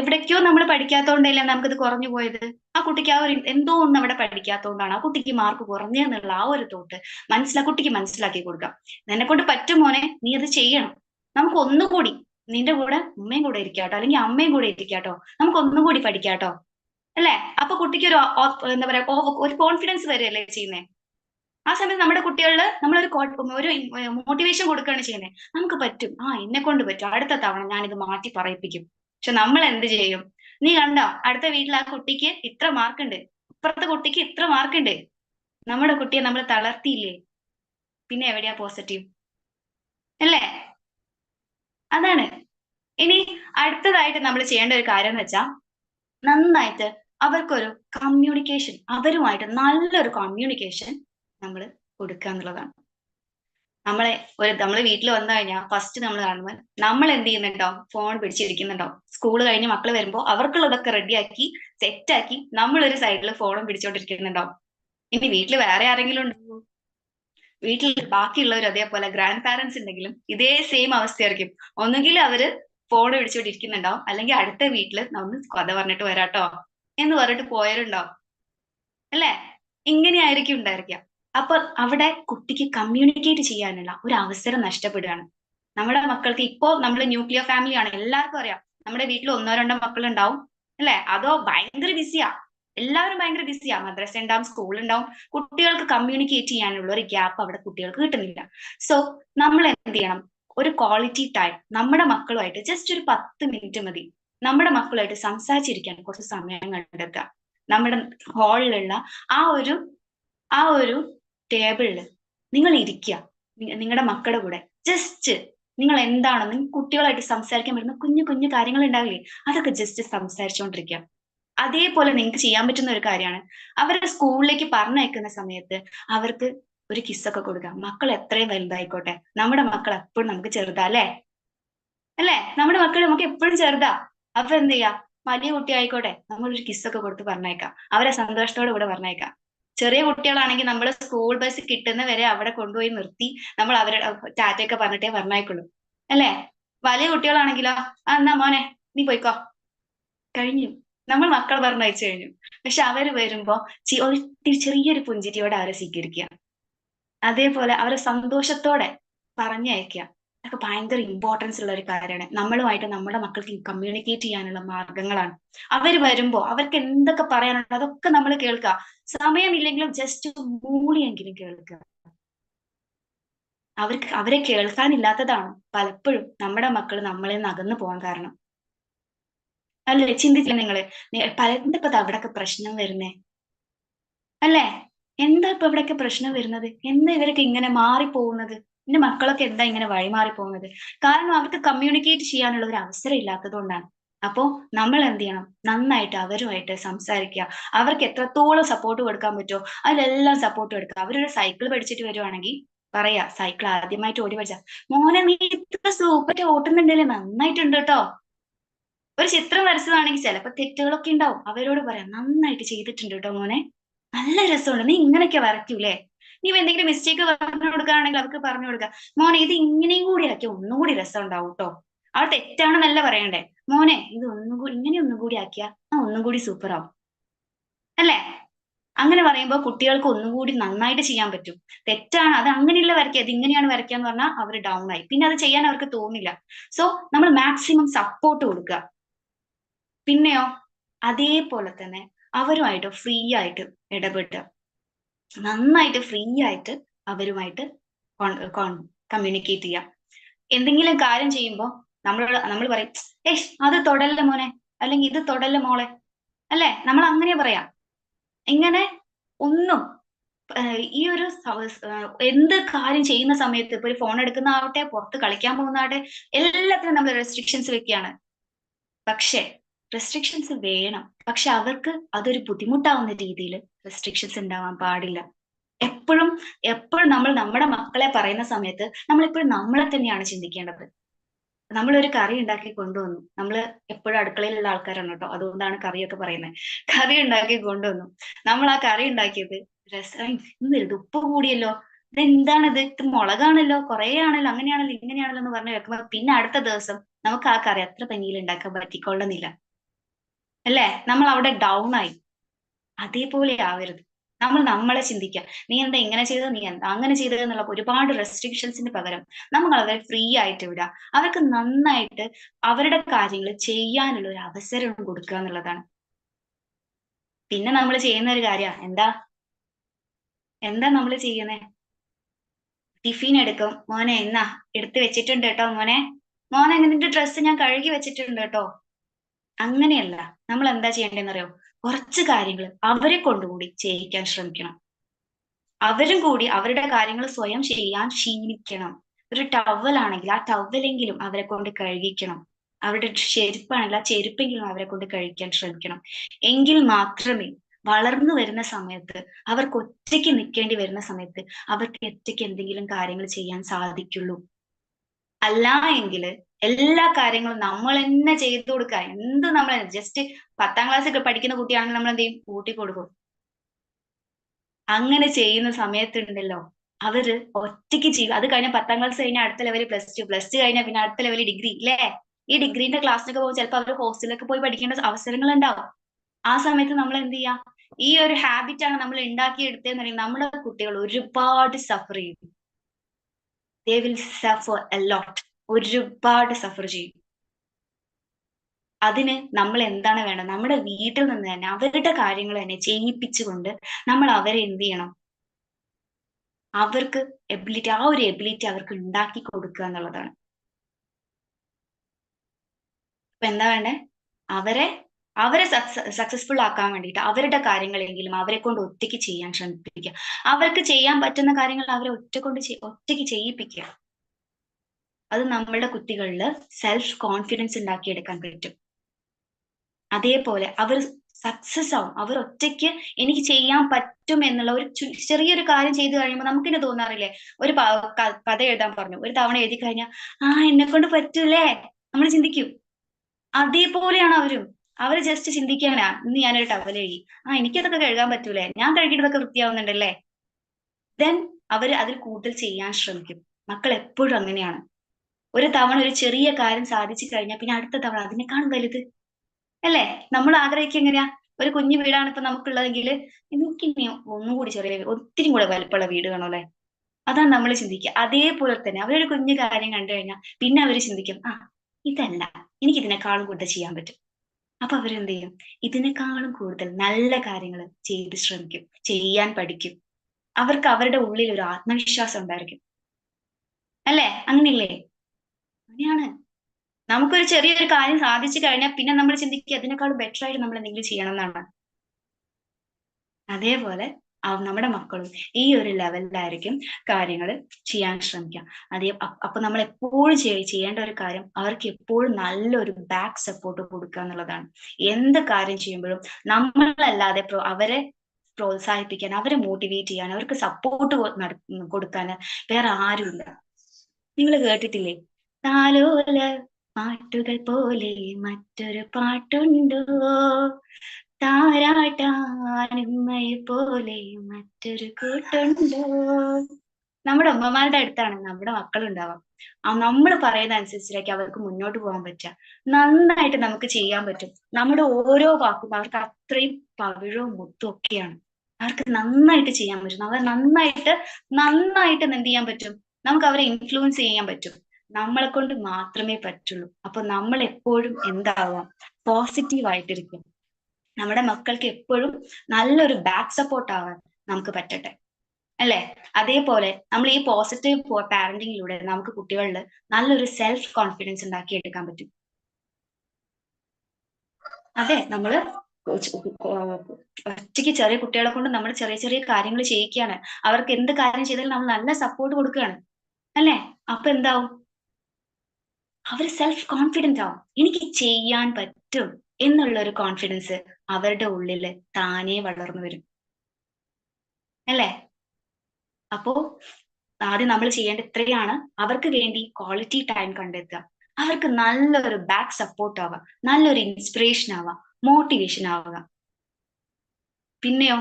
S5: എവിടേക്കോ നമ്മൾ പഠിക്കാത്തതുകൊണ്ടല്ലേ നമുക്കിത് കുറഞ്ഞു പോയത്? ആ കുട്ടിക്ക് ആ ഒരു എന്തോ ഒന്നും അവിടെ പഠിക്കാത്തതുകൊണ്ടാണ് ആ കുട്ടിക്ക് മാർക്ക് കുറഞ്ഞെന്നുള്ള ആ ഒരു തോട്ട് മനസ്സിലാ കുട്ടിക്ക് മനസ്സിലാക്കി കൊടുക്കാം. നിന്നെ കൊണ്ട് പറ്റും മോനെ നീ അത് ചെയ്യണം. നമുക്ക് ഒന്നുകൂടി നിന്റെ കൂടെ ഉമ്മയും കൂടെ ഇരിക്കാട്ടോ അല്ലെങ്കിൽ അമ്മയും കൂടെ ഇരിക്കാട്ടോ നമുക്ക് ഒന്നും കൂടി പഠിക്കാട്ടോ അല്ലേ? അപ്പൊ കുട്ടിക്ക് ഒരു എന്താ പറയാ ഒരു കോൺഫിഡൻസ് വരികയല്ലേ ചെയ്യുന്നേ? ആ സമയത്ത് നമ്മുടെ കുട്ടികളിൽ നമ്മളൊരു ഒരു മോട്ടിവേഷൻ കൊടുക്കുകയാണ് ചെയ്യുന്നത് നമുക്ക് പറ്റും. ആ എന്നെ കൊണ്ട് പറ്റും. അടുത്ത തവണ ഞാനിത് മാറ്റി പറയിപ്പിക്കും. പക്ഷെ നമ്മൾ എന്ത് ചെയ്യും? നീ കണ്ടോ അടുത്ത വീട്ടിൽ ആ കുട്ടിക്ക് ഇത്ര മാർക്ക് ഉണ്ട് ഇപ്പുറത്തെ കുട്ടിക്ക് ഇത്ര മാർക്ക് ഉണ്ട് നമ്മുടെ കുട്ടിയെ നമ്മൾ തളർത്തിയില്ലേ? പിന്നെ എവിടെയാ പോസിറ്റീവ് അല്ലേ? അതാണ്. ഇനി അടുത്തതായിട്ട് നമ്മൾ ചെയ്യേണ്ട ഒരു കാര്യം എന്ന് വെച്ചാൽ നന്നായിട്ട് അവർക്കൊരു കമ്മ്യൂണിക്കേഷൻ അവരുമായിട്ട് നല്ലൊരു കമ്മ്യൂണിക്കേഷൻ നമ്മൾ കൊടുക്കുക എന്നുള്ളതാണ്. നമ്മളെ ഒരു നമ്മൾ വീട്ടിൽ വന്നു കഴിഞ്ഞാൽ ഫസ്റ്റ് നമ്മൾ കാണുമ്പോൾ നമ്മൾ എന്ത് ചെയ്യുന്നുണ്ടോ? ഫോൺ പിടിച്ചിരിക്കുന്നുണ്ടോ? സ്കൂൾ കഴിഞ്ഞ് മക്കൾ വരുമ്പോൾ അവർക്കുള്ളതൊക്കെ റെഡിയാക്കി സെറ്റാക്കി നമ്മളൊരു സൈഡിൽ ഫോണും പിടിച്ചോണ്ടിരിക്കുന്നുണ്ടോ? ഇനി വീട്ടിൽ വേറെ ആരെങ്കിലും ഉണ്ടോ? വീട്ടിൽ ബാക്കിയുള്ളവർ അതേപോലെ ഗ്രാൻഡ് പാരന്റ്സ് ഉണ്ടെങ്കിലും ഇതേ സെയിം അവസ്ഥയായിരിക്കും. ഒന്നുകിൽ അവർ ഫോൺ വിളിച്ചോണ്ടിരിക്കുന്നുണ്ടാവും അല്ലെങ്കിൽ അടുത്ത വീട്ടിൽ നമ്മൾ കഥ പറഞ്ഞിട്ട് വരാട്ടോ എന്ന് പറഞ്ഞിട്ട് പോയവരുണ്ടാവും. അല്ലേ? ഇങ്ങനെയായിരിക്കും ഉണ്ടായിരിക്കുക. അപ്പൊ അവിടെ കുട്ടിക്ക് കമ്മ്യൂണിക്കേറ്റ് ചെയ്യാനുള്ള ഒരു അവസരം നഷ്ടപ്പെടുകയാണ്. നമ്മുടെ മക്കൾക്ക് ഇപ്പോ നമ്മൾ ന്യൂക്ലിയർ ഫാമിലി ആണ്. എല്ലാവർക്കും അറിയാം. നമ്മുടെ വീട്ടിൽ ഒന്നോ രണ്ടോ മക്കൾ ഉണ്ടാവും അല്ലെ? അതോ ഭയങ്കര ബിസിയാ എല്ലാവരും ഭയങ്കര ബിസിയാ മദ്രസ ഉണ്ടാവും സ്കൂൾ ഉണ്ടാവും. കുട്ടികൾക്ക് കമ്മ്യൂണിക്കേറ്റ് ചെയ്യാനുള്ള ഒരു ഗ്യാപ്പ് അവിടെ കുട്ടികൾക്ക് കിട്ടുന്നില്ല. സോ നമ്മൾ എന്ത് ചെയ്യണം? ഒരു ക്വാളിറ്റി ടൈം നമ്മുടെ മക്കളുമായിട്ട് ജസ്റ്റ് ഒരു പത്ത് മിനിറ്റ് മതി. നമ്മുടെ മക്കളുമായിട്ട് സംസാരിച്ചിരിക്കാൻ കുറച്ച് സമയം കണ്ടെത്തുക. നമ്മുടെ ഹാളിലുള്ള ആ ഒരു ആ ഒരു ടേബിളിൽ നിങ്ങൾ ഇരിക്കുക. നിങ്ങളുടെ മക്കളുടെ കൂടെ. ജസ്റ്റ് നിങ്ങൾ എന്താണോ നിങ്ങൾ കുട്ടികളായിട്ട് സംസാരിക്കാൻ പറ്റുന്ന കുഞ്ഞു കുഞ്ഞു കാര്യങ്ങൾ ഉണ്ടാവില്ലേ? അതൊക്കെ ജസ്റ്റ് സംസാരിച്ചുകൊണ്ടിരിക്കുക അതേപോലെ നിങ്ങൾക്ക് ചെയ്യാൻ പറ്റുന്ന ഒരു കാര്യമാണ്. അവരെ സ്കൂളിലേക്ക് പറഞ്ഞയക്കുന്ന സമയത്ത് അവർക്ക് ഒരു കിസ്സൊക്കെ കൊടുക്കാം മക്കൾ എത്രയും വലുതായിക്കോട്ടെ. നമ്മുടെ മക്കൾ എപ്പോഴും നമുക്ക് ചെറുതാ അല്ലേ? അല്ലേ? നമ്മുടെ മക്കൾ നമുക്ക് എപ്പോഴും ചെറുതാ. അപ്പൊ എന്ത് ചെയ്യാ? വലിയ കുട്ടി ആയിക്കോട്ടെ നമ്മളൊരു കിസ്സൊക്കെ കൊടുത്ത് പറഞ്ഞേക്കാം അവരെ സന്തോഷത്തോടെ ഇവിടെ പറഞ്ഞേക്കാം ചെറിയ കുട്ടികളാണെങ്കിൽ നമ്മൾ സ്കൂൾ ബസ് കിട്ടുന്ന വരെ അവിടെ കൊണ്ടുപോയി നിർത്തി നമ്മൾ അവരുടെ ടാറ്റയൊക്കെ പറഞ്ഞിട്ടേ പറഞ്ഞേക്കുള്ളൂ അല്ലേ? വലിയ കുട്ടികളാണെങ്കിലോ? ആ എന്നാ മോനെ നീ പോയിക്കോ. കഴിഞ്ഞു. നമ്മൾ മക്കൾ പറഞ്ഞയച്ചു കഴിഞ്ഞു. പക്ഷെ അവർ വരുമ്പോ ഒരു ചെറിയൊരു പുഞ്ചിരിയോടെ അവരെ സ്വീകരിക്കുക. അതേപോലെ അവരെ സന്തോഷത്തോടെ പറഞ്ഞയക്കുക അതൊക്കെ ഭയങ്കര ഇമ്പോർട്ടൻസ് ഉള്ള ഒരു കാര്യമാണ്. നമ്മളുമായിട്ട് നമ്മുടെ മക്കൾക്ക് കമ്മ്യൂണിക്കേറ്റ് ചെയ്യാനുള്ള മാർഗങ്ങളാണ്. അവർ വരുമ്പോ അവർക്ക് എന്തൊക്കെ പറയാനുണ്ടോ അതൊക്കെ നമ്മൾ കേൾക്കുക. സമയമില്ലെങ്കിലും ജസ്റ്റ് മൂളിയെങ്കിലും കേൾക്കുക. അവർക്ക് അവരെ കേൾക്കാനില്ലാത്തതാണ് പലപ്പോഴും നമ്മുടെ മക്കൾ നമ്മളെ നിന്ന് അകന്നു പോകാൻ കാരണം. അല്ലേ? ചിന്തിച്ചില്ല നിങ്ങൾ? പലതിന്റെ ഇപ്പൊ അവിടൊക്കെ പ്രശ്നം വരുന്നേ? അല്ലേ? എന്താ ഇപ്പൊ ഇവിടെയൊക്കെ പ്രശ്നം വരുന്നത്? എന്താ ഇവരൊക്കെ ഇങ്ങനെ മാറിപ്പോകുന്നത്? എന്റെ മക്കളൊക്കെ എന്താ ഇങ്ങനെ വഴിമാറി പോകുന്നത് കാരണം അവർക്ക് കമ്മ്യൂണിക്കേറ്റ് ചെയ്യാനുള്ള ഒരു അവസരം ഇല്ലാത്തത് കൊണ്ടാണ് അപ്പോ നമ്മൾ എന്ത് ചെയ്യണം? നന്നായിട്ട് അവരുമായിട്ട് സംസാരിക്കുക. അവർക്ക് എത്രത്തോളം സപ്പോർട്ട് കൊടുക്കാൻ പറ്റുമോ? അതിലെല്ലാം സപ്പോർട്ട് കൊടുക്കുക. അവരൊരു സൈക്കിൾ പഠിച്ചിട്ട് വരുവാണെങ്കിൽ പറയാ സൈക്കിൾ ആദ്യമായിട്ട് ഓടി പഠിച്ച മോനെ നീ ഇത്ര സൂപ്പറായിട്ട് ഓട്ടുന്നുണ്ടല്ലേ? നന്നായിട്ടുണ്ട് കേട്ടോ. ഒരു ചിത്രം വരച്ചതാണെങ്കിൽ ചിലപ്പോ തെറ്റുകളൊക്കെ ഉണ്ടാവും. അവരോട് പറയാം നന്നായിട്ട് ചെയ്തിട്ടുണ്ട് കേട്ടോ മോനെ. നല്ല രസമുണ്ട്. നീ ഇങ്ങനെയൊക്കെ വരയ്ക്കൂലേ? നീ എന്തെങ്കിലും മിസ്റ്റേക്ക് പറഞ്ഞു കൊടുക്കുകയാണെങ്കിൽ അവർക്ക് പറഞ്ഞു കൊടുക്കുക. മോനെ ഇത് ഇങ്ങനെയും കൂടി ആക്കി ഒന്നും കൂടി രസം ഉണ്ടാവും കേട്ടോ അവൾ തെറ്റാണെന്നല്ല പറയണ്ടേ? മോനെ ഇത് ഒന്നും കൂടി ഇങ്ങനെ ഒന്നും കൂടി ആക്കിയാ ആ ഒന്നും കൂടി സൂപ്പർ ആവും അല്ലേ? അങ്ങനെ പറയുമ്പോൾ കുട്ടികൾക്ക് ഒന്നും കൂടി നന്നായിട്ട് ചെയ്യാൻ പറ്റും. തെറ്റാണ് അത് അങ്ങനെയുള്ള വരയ്ക്കുക അത് ഇങ്ങനെയാണ് വരയ്ക്കുക എന്ന് പറഞ്ഞാൽ അവർ ഡൗൺ ആയി. പിന്നെ അത് ചെയ്യാൻ അവർക്ക് തോന്നില്ല. സോ നമ്മൾ മാക്സിമം സപ്പോർട്ട് കൊടുക്കുക. പിന്നെയോ അതേപോലെ തന്നെ അവരുമായിട്ട് ഫ്രീ ആയിട്ട് ഇടപെട്ട് നന്നായിട്ട് ഫ്രീ ആയിട്ട് അവരുമായിട്ട് കമ്മ്യൂണിക്കേറ്റ് ചെയ്യാം. എന്തെങ്കിലും കാര്യം ചെയ്യുമ്പോൾ നമ്മൾ നമ്മൾ പറയും ഏ അത് തൊടല്ല മോനെ അല്ലെങ്കിൽ ഇത് തൊടല്ല മോളെ അല്ലെ? നമ്മൾ അങ്ങനെ പറയാം. ഇങ്ങനെ ഒന്നും ഈ ഒരു എന്ത് കാര്യം ചെയ്യുന്ന സമയത്ത് ഇപ്പൊ ഒരു ഫോൺ എടുക്കുന്ന ആവട്ടെ പുറത്ത് കളിക്കാൻ പോകുന്ന ആവട്ടെ എല്ലാത്തിനും നമ്മൾ റെസ്ട്രിക്ഷൻസ് വെക്കുകയാണ്. പക്ഷേ റെസ്ട്രിക്ഷൻസ് വേണം. പക്ഷെ അവർക്ക് അതൊരു ബുദ്ധിമുട്ടാവുന്ന രീതിയിൽ റെസ്ട്രിക്ഷൻസ് ഉണ്ടാവാൻ പാടില്ല. എപ്പോഴും എപ്പോഴും നമ്മൾ നമ്മുടെ മക്കളെ പറയുന്ന സമയത്ത് നമ്മൾ എപ്പോഴും നമ്മളെ തന്നെയാണ് ചിന്തിക്കേണ്ടത്. നമ്മളൊരു കറി ഉണ്ടാക്കി കൊണ്ടുവന്നു. നമ്മൾ എപ്പോഴും അടുക്കളയിലുള്ള ആൾക്കാരാണ് കേട്ടോ. അതുകൊണ്ടാണ് കറിയൊക്കെ പറയുന്നത്. കറി ഉണ്ടാക്കി കൊണ്ടുവന്നു. നമ്മൾ ആ കറി ഉണ്ടാക്കിയത് രസം ഇന്ന് ഉപ്പ് കൂടിയല്ലോ. ഇതെന്താണിത്? ഇത് മുളകാണല്ലോ കുറേ ആണല്ലോ അങ്ങനെയാണല്ലോ ഇങ്ങനെയാണല്ലോ എന്ന് പറഞ്ഞ് വെക്കുമ്പോൾ പിന്നെ അടുത്ത ദിവസം നമുക്ക് ആ കറി അത്ര ഭംഗിയിൽ ഉണ്ടാക്കാൻ പറ്റിക്കൊള്ളുന്നില്ല. അല്ലേ? നമ്മൾ അവിടെ ഡൗൺ ആയി. അതേപോലെ ആവരുത്. നമ്മൾ നമ്മളെ ചിന്തിക്കുക നീ എന്താ ഇങ്ങനെ ചെയ്തത്? നീ എന്താ അങ്ങനെ ചെയ്തത് എന്നുള്ള ഒരുപാട് റെസ്ട്രിക്ഷൻസിന് പകരം നമ്മൾ അവരെ ഫ്രീ ആയിട്ട് വിടുക അവർക്ക് നന്നായിട്ട് അവരുടെ കാര്യങ്ങൾ ചെയ്യാനുള്ള ഒരു അവസരം കൊടുക്കുക എന്നുള്ളതാണ്. പിന്നെ നമ്മൾ ചെയ്യുന്ന ഒരു കാര്യ. എന്താ? എന്താ നമ്മൾ ചെയ്യുന്നേ? ടിഫിൻ എടുക്കും. മോനെ എന്നാ? എടുത്ത് വെച്ചിട്ടുണ്ട് കേട്ടോ മോനെ. മോനെ നിന്റെ ഡ്രസ്സ് ഞാൻ കഴുകി വെച്ചിട്ടുണ്ട് കേട്ടോ. അങ്ങനെയല്ല. നമ്മൾ എന്താ ചെയ്യേണ്ടതെന്ന് അറിയോ കുറച്ച് കാര്യങ്ങൾ അവരെ കൊണ്ടുകൂടി ചെയ്യിക്കാൻ ശ്രമിക്കണം. അവരും കൂടി അവരുടെ കാര്യങ്ങൾ സ്വയം ചെയ്യാൻ ശീലിക്കണം. ഒരു ടവൽ ആണെങ്കിൽ ആ ടവലെങ്കിലും അവരെ കൊണ്ട് കഴുകിക്കണം. അവരുടെ ചെരുപ്പാണെങ്കിൽ ആ ചെരുപ്പെങ്കിലും അവരെ കൊണ്ട് കഴിക്കാൻ ശ്രമിക്കണം. എങ്കിൽ മാത്രമേ വളർന്നു വരുന്ന സമയത്ത് അവർക്ക് ഒറ്റയ്ക്ക് നിൽക്കേണ്ടി വരുന്ന സമയത്ത് അവർക്ക് ഒറ്റയ്ക്ക് എന്തെങ്കിലും കാര്യങ്ങൾ ചെയ്യാൻ സാധിക്കുള്ളൂ. അല്ല എങ്കിൽ എല്ലാ കാര്യങ്ങളും നമ്മൾ തന്നെ ചെയ്തു കൊടുക്കുക. എന്ത് നമ്മൾ ജസ്റ്റ് പത്താം ക്ലാസ് പഠിക്കുന്ന കുട്ടിയാണെങ്കിൽ നമ്മൾ എന്ത് ചെയ്യും? കൂട്ടി കൊടുക്കും അങ്ങനെ ചെയ്യുന്ന സമയത്തുണ്ടല്ലോ അവർ ഒറ്റയ്ക്ക് ചെയ്യും അത് കഴിഞ്ഞാൽ പത്താം ക്ലാസ് കഴിഞ്ഞാൽ അടുത്ത ലെവലിൽ പ്ലസ് ടു പ്ലസ് ടു കഴിഞ്ഞാൽ പിന്നെ അടുത്ത ലെവലിൽ ഡിഗ്രി ഇല്ലേ? ഈ ഡിഗ്രീന്റെ ക്ലാസ്സിനൊക്കെ പോകുമ്പോൾ ചിലപ്പോൾ അവർ ഹോസ്റ്റലിലൊക്കെ പോയി പഠിക്കേണ്ട അവസരങ്ങൾ ഉണ്ടാവും. ആ സമയത്ത് നമ്മൾ എന്ത് ചെയ്യാം ഈ ഒരു ഹാബിറ്റ് ആണ് നമ്മൾ പറയുമ്പോൾ നമ്മുടെ കുട്ടികൾ ഒരുപാട് സഫർ ചെയ്യും. ദേ വിൽ സഫർ എ ഒരുപാട് സഫർ ചെയ്യും. അതിന് നമ്മൾ എന്താണ് വേണ്ടത്? നമ്മുടെ വീട്ടിൽ നിന്ന് തന്നെ അവരുടെ കാര്യങ്ങൾ തന്നെ ചെയ്യിപ്പിച്ചുകൊണ്ട് നമ്മൾ അവരെ എന്ത് ചെയ്യണം? അവർക്ക് എബിലിറ്റി ആ ഒരു എബിലിറ്റി അവർക്ക് ഉണ്ടാക്കി കൊടുക്കുക എന്നുള്ളതാണ്. അപ്പൊ എന്താ വേണ്ടേ? അവരെ അവരെ സക്സസ്ഫുൾ ആക്കാൻ വേണ്ടിയിട്ട് അവരുടെ കാര്യങ്ങളെങ്കിലും അവരെ കൊണ്ട് ഒറ്റയ്ക്ക് ചെയ്യാൻ ശ്രമിപ്പിക്കുക. അവർക്ക് ചെയ്യാൻ പറ്റുന്ന കാര്യങ്ങൾ അവരെ ഒറ്റ കൊണ്ട് ഒറ്റയ്ക്ക് ചെയ്യിപ്പിക്കുക. അത് നമ്മളുടെ കുട്ടികളിൽ സെൽഫ് കോൺഫിഡൻസ് ഉണ്ടാക്കിയെടുക്കാൻ പറ്റും. അതേപോലെ അവർ സക്സസ് ആവും. അവർ ഒറ്റയ്ക്ക് എനിക്ക് ചെയ്യാൻ പറ്റും എന്നുള്ള ഒരു ചെറിയൊരു കാര്യം ചെയ്തു കഴിയുമ്പോൾ നമുക്കിന്നെ തോന്നാറില്ലേ? ഒരു കഥ എഴുതാൻ പറഞ്ഞു. ഒരു തവണ എഴുതി കഴിഞ്ഞാൽ ആ എന്നെ കൊണ്ട് പറ്റൂലേ? നമ്മൾ ചിന്തിക്കും. അതേപോലെയാണ് അവരും. അവർ ജസ്റ്റ് ചിന്തിക്കാനാ ഇന്ന് ഞാനൊരു ടവൽ കഴുകി ആ എനിക്കതൊക്കെ കഴുകാൻ പറ്റൂലേ? ഞാൻ കഴുകിയിട്ടതൊക്കെ വൃത്തിയാവുന്നുണ്ടല്ലേ? ദെൻ അവർ അതിൽ കൂടുതൽ ചെയ്യാൻ ശ്രമിക്കും. മക്കൾ എപ്പോഴും അങ്ങനെയാണ്. ഒരു തവണ ഒരു ചെറിയ കാര്യം സാധിച്ചു കഴിഞ്ഞാൽ പിന്നെ അടുത്ത തവണ അതിനേക്കാളും വലുത്. അല്ലേ? നമ്മൾ ആഗ്രഹിക്കുക എങ്ങനെയാ? ഒരു കുഞ്ഞു വീടാണ് ഇപ്പൊ നമുക്കുള്ളതെങ്കിൽ എനിക്കിനി ഒന്നും കൂടി ചെറിയ ഒത്തിരി കൂടെ വലുപ്പമുള്ള വീട് കാണോ അല്ലേ? അതാണ് നമ്മൾ ചിന്തിക്കുക. അതേപോലെ തന്നെ അവരൊരു കുഞ്ഞു കാര്യം കണ്ടു കഴിഞ്ഞാൽ പിന്നെ അവർ ചിന്തിക്കും ആ ഇതല്ല. എനിക്ക് ഇതിനേക്കാളും കൂടുതൽ ചെയ്യാൻ പറ്റും. അപ്പൊ അവരെന്ത് ചെയ്യും ഇതിനേക്കാളും കൂടുതൽ നല്ല കാര്യങ്ങൾ ചെയ്ത് ശ്രമിക്കും. ചെയ്യാൻ പഠിക്കും. അവർക്ക് അവരുടെ ഉള്ളിൽ ഒരു ആത്മവിശ്വാസം ഉണ്ടായിരിക്കും. അല്ലേ? അങ്ങനെയല്ലേ? അങ്ങനെയാണ്. നമുക്കൊരു ചെറിയൊരു കാര്യം സാധിച്ചു കഴിഞ്ഞാൽ പിന്നെ നമ്മൾ ചിന്തിക്കുക അതിനേക്കാളും ബെറ്റർ ആയിട്ട് നമ്മൾ എന്തെങ്കിലും ചെയ്യണം എന്നാണ്. അതേപോലെ നമ്മുടെ മക്കളും ഈ ഒരു ലെവലിലായിരിക്കും കാര്യങ്ങൾ ചെയ്യാൻ ശ്രമിക്കാം അതേ അപ്പൊ നമ്മൾ എപ്പോഴും ചെയ്യേണ്ട ഒരു കാര്യം അവർക്ക് എപ്പോഴും നല്ലൊരു ബാക്ക് സപ്പോർട്ട് കൊടുക്കുക എന്നുള്ളതാണ്. എന്ത് കാര്യം ചെയ്യുമ്പോഴും നമ്മളല്ലാതെ അവരെ പ്രോത്സാഹിപ്പിക്കാൻ അവരെ മോട്ടിവേറ്റ് ചെയ്യാൻ അവർക്ക് സപ്പോർട്ട് കൊടുക്കാൻ വേറെ ആരുമില്ല. നിങ്ങൾ കേട്ടിട്ടില്ലേ? താലോല പാട്ടുകൾ പോലെ മറ്റൊരു പാട്ടുണ്ടോ? താരാട്ടാനുമ്മയെ പോലെ മറ്റൊരു കൂട്ടുണ്ടോ. നമ്മുടെ അമ്മമാരുടെ അടുത്താണ് നമ്മുടെ മക്കളുണ്ടാവാം. നമ്മൾ പറയുന്ന അനുസരിച്ചിലേക്ക് അവർക്ക് മുന്നോട്ട് പോകാൻ പറ്റുക. നന്നായിട്ട് നമുക്ക് ചെയ്യാൻ പറ്റും. നമ്മുടെ ഓരോ വാക്കും അവർക്ക് അത്രയും പവിഴവും മുത്തും ഒക്കെയാണ്. അവർക്ക് നന്നായിട്ട് ചെയ്യാൻ പറ്റും. അവർ നന്നായിട്ട് നന്നായിട്ട് എന്ത് ചെയ്യാൻ പറ്റും? നമുക്ക് അവരെ ഇൻഫ്ലുവൻസ് ചെയ്യാൻ പറ്റും. നമ്മളെ കൊണ്ട് മാത്രമേ പറ്റുള്ളൂ. അപ്പൊ നമ്മൾ എപ്പോഴും എന്താവാം? പോസിറ്റീവ് ആയിട്ടിരിക്കും. നമ്മുടെ മക്കൾക്ക് എപ്പോഴും നല്ലൊരു ബാക്ക് സപ്പോർട്ട് ആവാൻ നമുക്ക് പറ്റട്ടെ. അല്ലെ? അതേപോലെ നമ്മൾ ഈ പോസിറ്റീവ് പാരന്റിങ്ങിലൂടെ നമുക്ക് കുട്ടികളിൽ നല്ലൊരു സെൽഫ് കോൺഫിഡൻസ് ഉണ്ടാക്കി എടുക്കാൻ പറ്റും അതെ നമ്മൾ ഒറ്റയ്ക്ക് ചെറിയ കുട്ടികളെ കൊണ്ട് നമ്മൾ ചെറിയ ചെറിയ കാര്യങ്ങൾ ചെയ്യിക്കുകയാണ്. അവർക്ക് എന്ത് കാര്യം ചെയ്താലും നമ്മൾ നല്ല സപ്പോർട്ട് കൊടുക്കുകയാണ്. അല്ലേ? അപ്പൊ എന്താവും? അവർ സെൽഫ് കോൺഫിഡന്റ് ആവും. എനിക്ക് ചെയ്യാൻ പറ്റും. എന്നുള്ള ഒരു കോൺഫിഡൻസ് അവരുടെ ഉള്ളിൽ താനേ വളർന്നു വരും. അല്ലേ? അപ്പോ ആദ്യം നമ്മൾ ചെയ്യേണ്ട ഇത്രയാണ്. അവർക്ക് വേണ്ടി ക്വാളിറ്റി ടൈം കണ്ടെത്തുക. അവർക്ക് നല്ലൊരു ബാക്ക് സപ്പോർട്ട് ആവുക. നല്ലൊരു ഇൻസ്പിറേഷൻ ആവുക. മോട്ടിവേഷൻ ആവുക. പിന്നെയോ?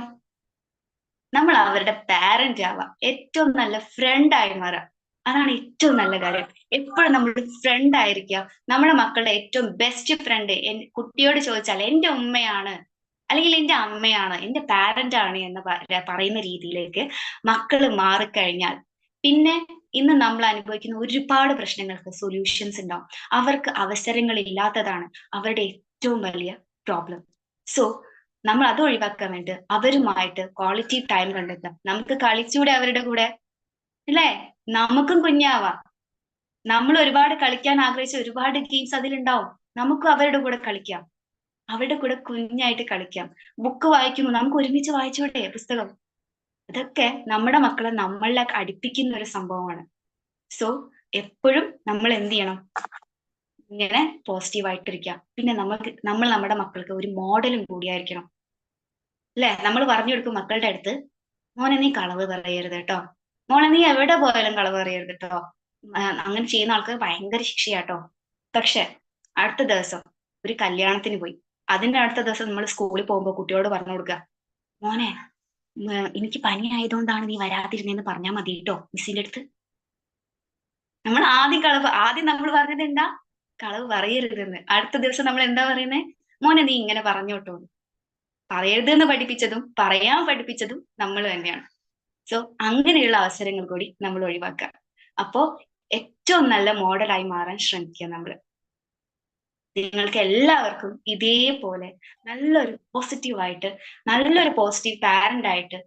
S5: നമ്മൾ അവരുടെ പാരന്റ് ആവുക. ഏറ്റവും നല്ല ഫ്രണ്ട് ആയി മാറുക. അതാണ് ഏറ്റവും നല്ല കാര്യം. എപ്പോഴും നമ്മൾ ഫ്രണ്ട് ആയിരിക്കുക. നമ്മുടെ മക്കളുടെ ഏറ്റവും ബെസ്റ്റ് ഫ്രണ്ട് കുട്ടിയോട് ചോദിച്ചാൽ എന്റെ ഉമ്മയാണ് അല്ലെങ്കിൽ എന്റെ അമ്മയാണ് എന്റെ പാരന്റ് ആണ് എന്ന് പറയുന്ന രീതിയിലേക്ക് മക്കൾ മാറിക്കഴിഞ്ഞാൽ പിന്നെ ഇന്ന് നമ്മൾ അനുഭവിക്കുന്ന ഒരുപാട് പ്രശ്നങ്ങൾക്ക് സൊല്യൂഷൻസ് ഉണ്ടാവും. അവർക്ക് അവസരങ്ങൾ ഇല്ലാത്തതാണ് അവരുടെ ഏറ്റവും വലിയ പ്രോബ്ലം സോ നമ്മൾ അത് ഒഴിവാക്കാൻ വേണ്ടി അവരുമായിട്ട് ക്വാളിറ്റി ടൈം കണ്ടെത്താം നമുക്ക് കളിച്ചൂടെ അവരുടെ കൂടെ? അല്ലേ? നമുക്കും കുഞ്ഞാവാം. നമ്മൾ ഒരുപാട് കളിക്കാൻ ആഗ്രഹിച്ച ഒരുപാട് ഗെയിംസ് അതിലുണ്ടാവും. നമുക്കും അവരുടെ കൂടെ കളിക്കാം. അവരുടെ കൂടെ കുഞ്ഞായിട്ട് കളിക്കാം. ബുക്ക് വായിക്കുമ്പോൾ നമുക്ക് ഒരുമിച്ച് വായിച്ചൂടെ പുസ്തകം. അതൊക്കെ നമ്മുടെ മക്കളെ നമ്മളിലേക്ക് അടുപ്പിക്കുന്ന ഒരു സംഭവമാണ്. സോ എപ്പോഴും നമ്മൾ എന്ത് ചെയ്യണം? ഇങ്ങനെ പോസിറ്റീവ് ആയിട്ടിരിക്കാം. പിന്നെ നമുക്ക് നമ്മൾ നമ്മുടെ മക്കൾക്ക് ഒരു മോഡലും കൂടിയായിരിക്കണം. അല്ലെ? നമ്മൾ പറഞ്ഞു കൊടുക്കും മക്കളുടെ അടുത്ത് മോനെ നീ കളവ് പറയരുത് കേട്ടോ. മോനെ നീ എവിടെ പോയാലും കളവ് അറിയരുത് കേട്ടോ അങ്ങനെ ചെയ്യുന്ന ആൾക്ക് ഭയങ്കര ശിക്ഷയാട്ടോ. പക്ഷെ അടുത്ത ദിവസം ഒരു കല്യാണത്തിന് പോയി. അതിന്റെ അടുത്ത ദിവസം നമ്മൾ സ്കൂളിൽ പോകുമ്പോൾ കുട്ടിയോട് പറഞ്ഞു കൊടുക്കുക മോനെ എനിക്ക് പനി ആയതുകൊണ്ടാണ് നീ വരാതിരുന്നെന്ന് പറഞ്ഞാൽ മതി കേട്ടോ മിസ്സിന്റെ അടുത്ത്. നമ്മൾ ആദ്യം കളവ് ആദ്യം നമ്മൾ പറഞ്ഞത് എന്താ? കളവ് പറയരുതെന്ന്. അടുത്ത ദിവസം നമ്മൾ എന്താ പറയുന്നത് മോനെ നീ ഇങ്ങനെ പറഞ്ഞോട്ടോ. പറയരുതെന്ന് പഠിപ്പിച്ചതും പറയാൻ പഠിപ്പിച്ചതും നമ്മൾ തന്നെയാണ്. സോ അങ്ങനെയുള്ള അവസരങ്ങൾ കൂടി നമ്മൾ ഒഴിവാക്കാം അപ്പോ ഏറ്റവും നല്ല മോഡലായി മാറാൻ ശ്രമിക്കുക നമ്മൾ നിങ്ങൾക്ക് എല്ലാവർക്കും ഇതേപോലെ നല്ലൊരു പോസിറ്റീവായിട്ട് നല്ലൊരു പോസിറ്റീവ് പാരന്റ് ആയിട്ട്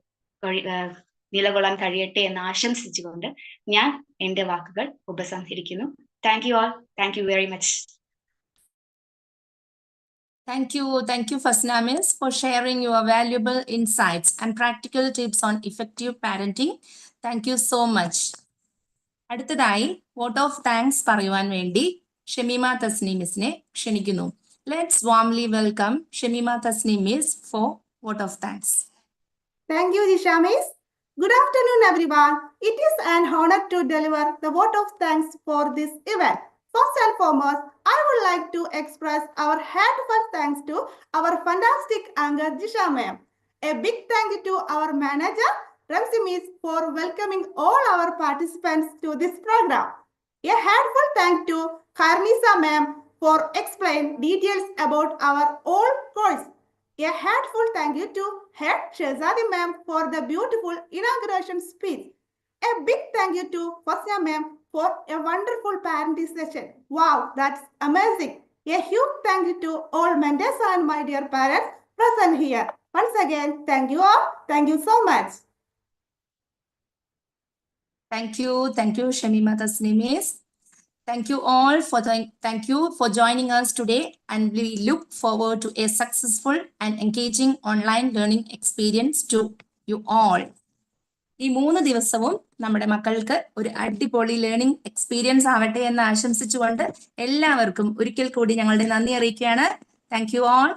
S5: നിലകൊള്ളാൻ കഴിയട്ടെ എന്ന് ആശംസിച്ചുകൊണ്ട് ഞാൻ എന്റെ വാക്കുകൾ ഉപസംഹരിക്കുന്നു. Thank you all thank you very much
S1: Thank you. Thank you, Fasna Miss, for sharing your valuable insights and practical tips on effective parenting. Thank you so much. അടുത്തതായി വോട്ട് ഓഫ് താങ്ക്സ് പറയുവാൻ വേണ്ടി ഷമീമ തസ്നി മിസ്സിനെ ക്ഷണിക്കുന്നു let's warmly welcome Shamima Tasni miss for vote of thanks
S6: Thank you, Disha Miss. Good afternoon, everyone. It is an honor to deliver the vote of thanks for this event. First and foremost, I would like to express our heartfelt thanks to our fantastic anchor, Disha ma'am. A big thank you to our manager, Ramsi Miss, for welcoming all our participants to this program. A heartfelt thank to Karnisa ma'am for explain details about our old course. A heartfelt thank you to Head Shehzadi ma'am for the beautiful inauguration speech. A big thank you to Fasya ma'am for a wonderful parenting session. Wow, that's amazing. A huge thank you to all mentors and my dear parents present here. Once again, thank you all. Thank you so much.
S1: Thank you. Thank you, Shamima Tasni Miss. Thank you all for the, thank you for joining us today and we look forward to a successful and engaging online learning experience to you all. ഈ മൂന്ന് ദിവസവും നമ്മുടെ മക്കൾക്ക് ഒരു അടിപൊളി learning experience ആവട്ടെ എന്ന് ആശംസിച്ചുകൊണ്ട് എല്ലാവർക്കും ഒരിക്കൽ കൂടി ഞങ്ങളുടെ നന്ദി അറിയിക്കുകയാണ്. Thank you all